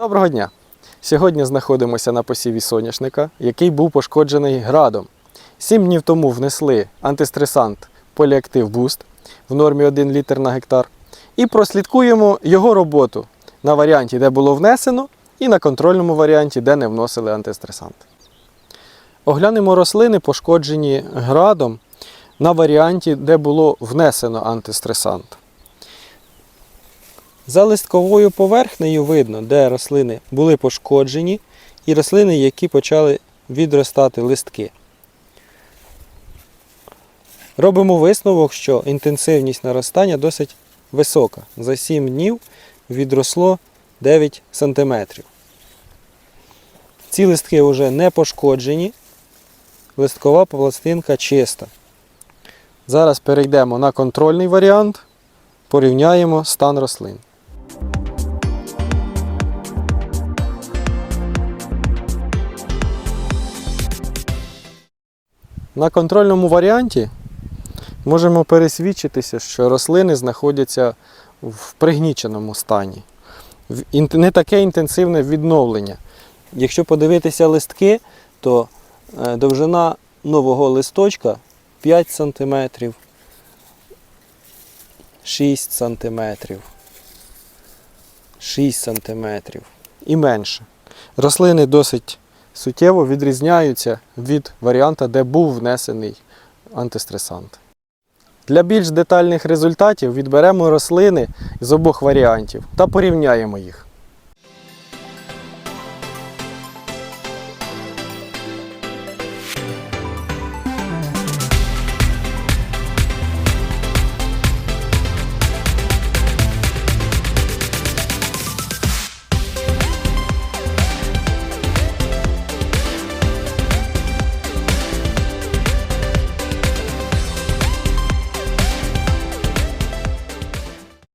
Доброго дня! Сьогодні знаходимося на посіві соняшника, який був пошкоджений градом. Сім днів тому внесли антистресант Поліактив Boost в нормі 1 літр на гектар. І прослідкуємо його роботу на варіанті, де було внесено, і на контрольному варіанті, де не вносили антистресант. Оглянемо рослини, пошкоджені градом на варіанті, де було внесено антистресант. За листковою поверхнею видно, де рослини були пошкоджені, і рослини, які почали відростати листки. Робимо висновок, що інтенсивність наростання досить висока. За 7 днів відросло 9 см. Ці листки вже не пошкоджені, листкова пластинка чиста. Зараз перейдемо на контрольний варіант, порівняємо стан рослин. На контрольному варіанті можемо пересвідчитися, що рослини знаходяться в пригніченому стані. Не таке інтенсивне відновлення. Якщо подивитися листки, то е, довжина нового листочка 5 см, 6 см, 6 см і менше. Рослини досить суттєво відрізняються від варіанта, де був внесений антистресант. Для більш детальних результатів відберемо рослини з обох варіантів та порівняємо їх.